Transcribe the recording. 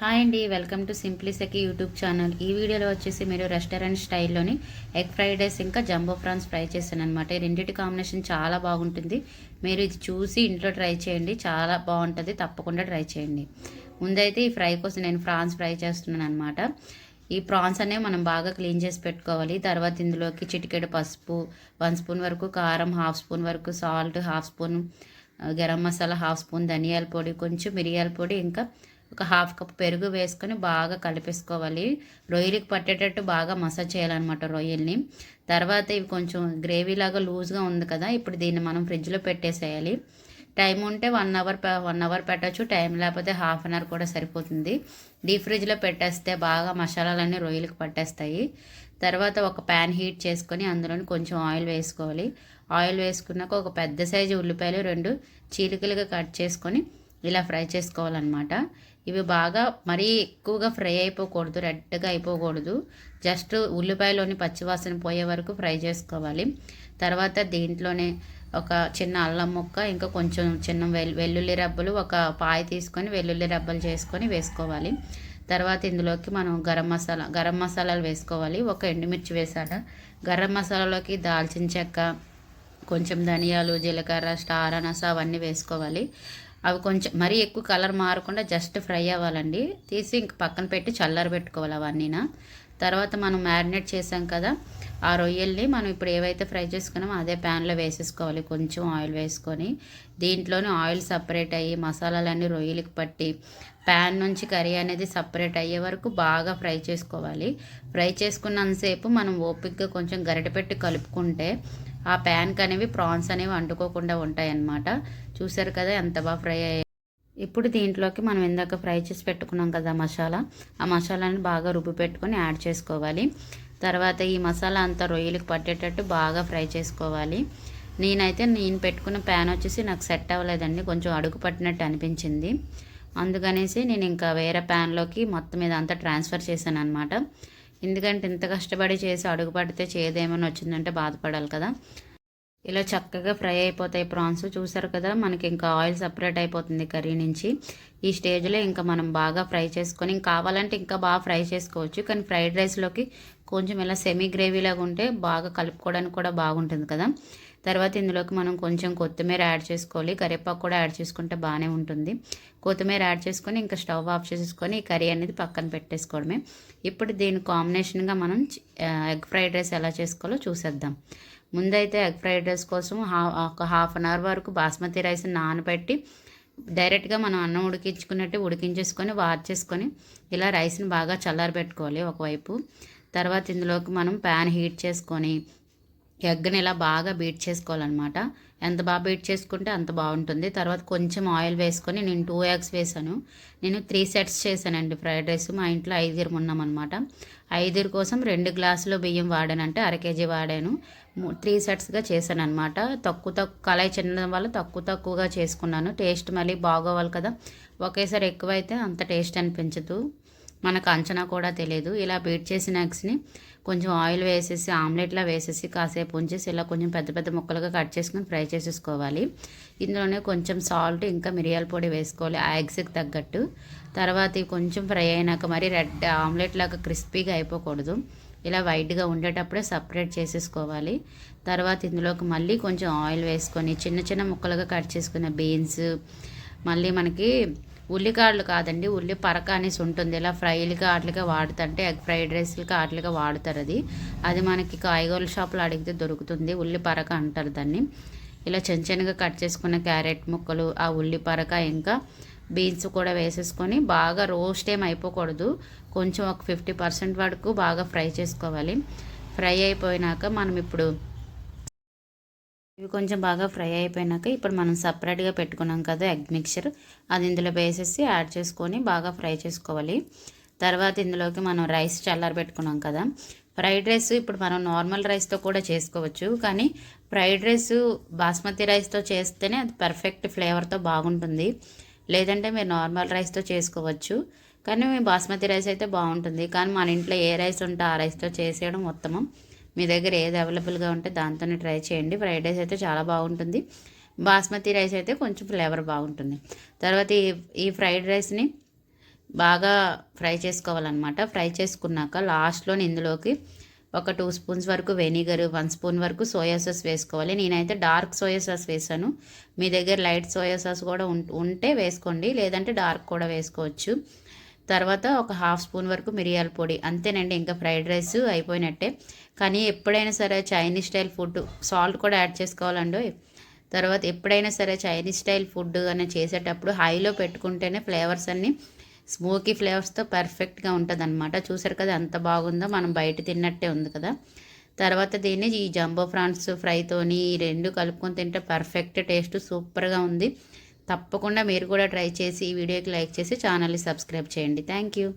Hi అండి welcome to simply సెకి YouTube channel. ఈ వీడియోలో వచ్చేసి మీరు రెస్టారెంట్ స్టైల్లోని ఎగ్ ఫ్రైడ్ రైస్ ఇంకా జంబో ఫ్రాన్స్ ఫ్రై చేశాను అనమాట ఈ రెండింటి కాంబినేషన్ చాలా బాగుంటుంది. మీరు ఇది చూసి ఇంట్లో ట్రై చేయండి చాలా బాగుంటుంది. తప్పకుండా ట్రై చేయండి. ముందైతే ఈ ఫ్రై కోసం నేను ఫ్రాన్స్ ఫ్రై చేస్తున్నాను అనమాట ఈ ప్రాన్స్ అనేవి మనం బాగా క్లీన్ చేసి పెట్టుకోవాలి. తర్వాత ఇందులోకి చిటికెడు పసుపు వన్ స్పూన్ వరకు కారం హాఫ్ స్పూన్ వరకు salt half spoon garam masala half spoon ధనియాల పొడి కొంచెం మిరియాల పొడి ఇంకా ఒక హాఫ్ కప్ పెరుగు వేసుకొని బాగా కలిపేసుకోవాలి. రొయ్యలకి పట్టేటట్టు బాగా మసాజ్ చేయాలన్నమాట రొయ్యల్ని. తర్వాత ఇవి కొంచెం గ్రేవీ లాగా లూజ్గా ఉంది కదా ఇప్పుడు దీన్ని మనం ఫ్రిడ్జ్లో పెట్టేసేయాలి. టైం ఉంటే వన్ అవర్ వన్ అవర్ పెట్టచ్చు టైం లేకపోతే హాఫ్ అన్ అవర్ కూడా సరిపోతుంది. డీప్ ఫ్రిడ్జ్లో పెట్టేస్తే బాగా మసాలాలన్నీ రొయ్యలకు పట్టేస్తాయి. తర్వాత ఒక ప్యాన్ హీట్ చేసుకొని అందులోని కొంచెం ఆయిల్ వేసుకోవాలి. ఆయిల్ వేసుకున్నాక ఒక పెద్ద సైజు ఉల్లిపాయలు రెండు చీలికలుగా కట్ చేసుకొని ఇలా ఫ్రై చేసుకోవాలన్నమాట. ఇవి బాగా మరీ ఎక్కువగా ఫ్రై అయిపోకూడదు రెడ్గా అయిపోకూడదు. జస్ట్ ఉల్లిపాయలోని పచ్చివాసన పోయే వరకు ఫ్రై చేసుకోవాలి. తర్వాత దీంట్లోనే ఒక చిన్న అల్లం ముక్క ఇంకా కొంచెం చిన్న వెల్లుల్లి రబ్బలు ఒక పాయ తీసుకొని వెల్లుల్లి రబ్బలు చేసుకొని వేసుకోవాలి. తర్వాత ఇందులోకి మనం గరం మసాలా గరం మసాలాలు వేసుకోవాలి. ఒక ఎండుమిర్చి వేసాను గరం మసాలాలోకి దాల్చిన చెక్క కొంచెం ధనియాలు జీలకర్ర స్టార్ అనస అవన్నీ వేసుకోవాలి. అవి కొంచెం మరీ ఎక్కువ కలర్ మారకుండా జస్ట్ ఫ్రై అవ్వాలండి. తీసి ఇంక పక్కన పెట్టి చల్లార పెట్టుకోవాలి అవన్నీనా. తర్వాత మనం మ్యారినేట్ చేసాం కదా ఆ రొయ్యల్ని మనం ఇప్పుడు ఏవైతే ఫ్రై చేసుకున్నామో అదే ప్యాన్లో వేసేసుకోవాలి. కొంచెం ఆయిల్ వేసుకొని దీంట్లోనే ఆయిల్ సపరేట్ అయ్యి మసాలాలన్నీ రొయ్యలకి పట్టి ప్యాన్ నుంచి కర్రీ అనేది సపరేట్ అయ్యే వరకు బాగా ఫ్రై చేసుకోవాలి. ఫ్రై చేసుకున్నంతసేపు మనం ఓపిక్గా కొంచెం గరిటె పెట్టి కలుపుకుంటే ఆ ప్యాన్కి అనేవి ప్రాన్స్ అనేవి అంటుకోకుండా ఉంటాయి అన్నమాట చూసారు కదా ఎంత బాగా ఫ్రై అయ్యాయి. ఇప్పుడు దీంట్లోకి మనం ఇందాక ఫ్రై చేసి పెట్టుకున్నాం కదా మసాలా. ఆ మసాలాని బాగా రుబ్బి పెట్టుకొని యాడ్ చేసుకోవాలి. తర్వాత ఈ మసాలా అంతా రొయ్యలకు పట్టేటట్టు బాగా ఫ్రై చేసుకోవాలి. నేనైతే నేను పెట్టుకున్న ప్యాన్ వచ్చేసి నాకు సెట్ అవ్వలేదండి. కొంచెం అడుగు పట్టినట్టు అనిపించింది. అందుకనేసి నేను ఇంకా వేరే ప్యాన్లోకి మొత్తం మీద అంతా ట్రాన్స్ఫర్ చేశాను అనమాట ఎందుకంటే ఇంత కష్టపడి చేసి అడుగు పడితే చేదేమైనా వచ్చిందంటే బాధపడాలి కదా. ఇలా చక్కగా ఫ్రై అయిపోతాయి ప్రాన్స్ చూసారు కదా మనకి ఇంకా ఆయిల్ సపరేట్ అయిపోతుంది కర్రీ నుంచి. ఈ స్టేజ్లో ఇంకా మనం బాగా ఫ్రై చేసుకొని ఇంకా కావాలంటే ఇంకా బాగా ఫ్రై చేసుకోవచ్చు. కానీ ఫ్రైడ్ రైస్లోకి కొంచెం ఇలా సెమీ గ్రేవీలాగా ఉంటే బాగా కలుపుకోవడానికి కూడా బాగుంటుంది కదా. తర్వాత ఇందులోకి మనం కొంచెం కొత్తిమీర యాడ్ చేసుకోవాలి. కరివేపాకు కూడా యాడ్ చేసుకుంటే బాగానే ఉంటుంది. కొత్తిమీర యాడ్ చేసుకొని ఇంకా స్టవ్ ఆఫ్ చేసుకొని ఈ కర్రీ అనేది పక్కన పెట్టేసుకోవడమే. ఇప్పుడు దీని కాంబినేషన్గా మనం ఎగ్ ఫ్రైడ్ రైస్ ఎలా చేసుకోవాలో చూసేద్దాం. ముందైతే ఎగ్ ఫ్రైడ్ రైస్ కోసం ఒక హాఫ్ అన్ అవర్ వరకు బాస్మతి రైస్ నానబెట్టి డైరెక్ట్గా మనం అన్నం ఉడికించుకున్నట్టు ఉడికించేసుకొని వార్చేసుకొని ఇలా రైస్ని బాగా చల్లారబెట్టుకోవాలి ఒకవైపు. తర్వాత ఇందులోకి మనం ప్యాన్ హీట్ చేసుకొని ఎగ్ని ఇలా బాగా బీట్ చేసుకోవాలన్నమాట. ఎంత బాగా బీట్ చేసుకుంటే అంత బాగుంటుంది. తర్వాత కొంచెం ఆయిల్ వేసుకొని నేను టూ ఎగ్స్ వేసాను. నేను త్రీ సెట్స్ చేశానండి ఫ్రైడ్ రైస్. మా ఇంట్లో ఐదుగురు ఉన్నామన్నమాట. ఐదుగురు కోసం రెండు గ్లాసులు బియ్యం వాడానంటే అర కేజీ వాడాను. త్రీ సెట్స్గా చేశాను అనమాట తక్కువ తక్కువ కళాయి చిన్న వల్ల తక్కువ తక్కువగా చేసుకున్నాను. టేస్ట్ మళ్ళీ బాగోవాలి కదా. ఒకేసారి ఎక్కువైతే అంత టేస్ట్ అనిపించదు. మనకు అంచనా కూడా తెలియదు. ఇలా బీట్ చేసిన ఎగ్స్ని కొంచెం ఆయిల్ వేసేసి ఆమ్లెట్లా వేసేసి కాసేపు ఉంచేసి ఇలా కొంచెం పెద్ద పెద్ద ముక్కలుగా కట్ చేసుకొని ఫ్రై చేసేసుకోవాలి. ఇందులోనే కొంచెం సాల్ట్ ఇంకా మిరియాల పొడి వేసుకోవాలి ఆ ఎగ్స్కి తగ్గట్టు. తర్వాత కొంచెం ఫ్రై అయినాక మరి రెడ్ ఆమ్లెట్ లాగా క్రిస్పీగా అయిపోకూడదు. ఇలా వైట్గా ఉండేటప్పుడే సపరేట్ చేసేసుకోవాలి. తర్వాత ఇందులోకి మళ్ళీ కొంచెం ఆయిల్ వేసుకొని చిన్న చిన్న ముక్కలుగా కట్ చేసుకున్న బీన్స్ మళ్ళీ మనకి ఉల్లికాడలు కాదండి ఉల్లి పరక అనేసి ఉంటుంది. ఇలా ఫ్రైలుగా వాటిగా వాడుతుంటే ఎగ్ ఫ్రైడ్ రైస్లకి వాటిగా వాడుతారు అది. అది మనకి కాయగూరల షాప్లో అడిగితే దొరుకుతుంది. ఉల్లి పరక అంటారు దాన్ని. ఇలా చిన్న చిన్నగా కట్ చేసుకున్న క్యారెట్ ముక్కలు ఆ ఉల్లి పరక ఇంకా బీన్స్ కూడా వేసేసుకొని బాగా రోస్ట్ ఏం అయిపోకూడదు. కొంచెం ఒక ఫిఫ్టీ పర్సెంట్ వరకు బాగా ఫ్రై చేసుకోవాలి. ఫ్రై అయిపోయినాక మనం ఇప్పుడు ఇవి కొంచెం బాగా ఫ్రై అయిపోయినాక ఇప్పుడు మనం సపరేట్గా పెట్టుకున్నాం కదా ఎగ్ మిక్చర్. అది ఇందులో వేసేసి యాడ్ చేసుకొని బాగా ఫ్రై చేసుకోవాలి. తర్వాత ఇందులోకి మనం రైస్ చల్లారబెట్టుకున్నాం కదా. ఫ్రైడ్ రైస్ ఇప్పుడు మనం నార్మల్ రైస్తో కూడా చేసుకోవచ్చు. కానీ ఫ్రైడ్ రైస్ బాస్మతి రైస్తో చేస్తేనే అది పర్ఫెక్ట్ ఫ్లేవర్తో బాగుంటుంది. లేదంటే మీరు నార్మల్ రైస్తో చేసుకోవచ్చు. కానీ బాస్మతి రైస్ అయితే బాగుంటుంది. కానీ మన ఇంట్లో ఏ రైస్ ఉంటే ఆ రైస్తో చేసేయడం ఉత్తమం. మీ దగ్గర ఏది అవైలబుల్గా ఉంటే దాంతోనే ట్రై చేయండి. ఫ్రైడ్ రైస్ అయితే చాలా బాగుంటుంది. బాస్మతి రైస్ అయితే కొంచెం ఫ్లేవర్ బాగుంటుంది. తర్వాత ఈ ఈ ఫ్రైడ్ రైస్ని బాగా ఫ్రై చేసుకోవాలన్నమాట. ఫ్రై చేసుకున్నాక లాస్ట్లో ఇందులోకి ఒక టూ స్పూన్స్ వరకు వెనిగర్ వన్ స్పూన్ వరకు సోయా సాస్ వేసుకోవాలి. నేనైతే డార్క్ సోయా సాస్ వేసాను. మీ దగ్గర లైట్ సోయా సాస్ కూడా ఉంటే వేసుకోండి. లేదంటే డార్క్ కూడా వేసుకోవచ్చు. తర్వాత ఒక హాఫ్ స్పూన్ వరకు మిరియాల పొడి. అంతేనండి ఇంకా ఫ్రైడ్ రైస్ అయిపోయినట్టే. కానీ ఎప్పుడైనా సరే చైనీస్ స్టైల్ ఫుడ్ సాల్ట్ కూడా యాడ్ చేసుకోవాలండి. తర్వాత ఎప్పుడైనా సరే చైనీస్ స్టైల్ ఫుడ్ అని చేసేటప్పుడు హైలో పెట్టుకుంటేనే ఫ్లేవర్స్ అన్నీ స్మోకీ ఫ్లేవర్స్తో పర్ఫెక్ట్గా ఉంటుంది అనమాట చూసారు కదా ఎంత బాగుందో మనం బయట తిన్నట్టే ఉంది కదా. తర్వాత దీన్ని ఈ జంబో ఫ్రాన్స్ ఫ్రైతోని ఈ రెండు కలుపుకొని తింటే పర్ఫెక్ట్ టేస్ట్ సూపర్గా ఉంది. తప్పకుండా మీరు కూడా ట్రై చేసి ఈ వీడియోకి లైక్ చేసి ఛానల్ని సబ్స్క్రైబ్ చేయండి. Thank you.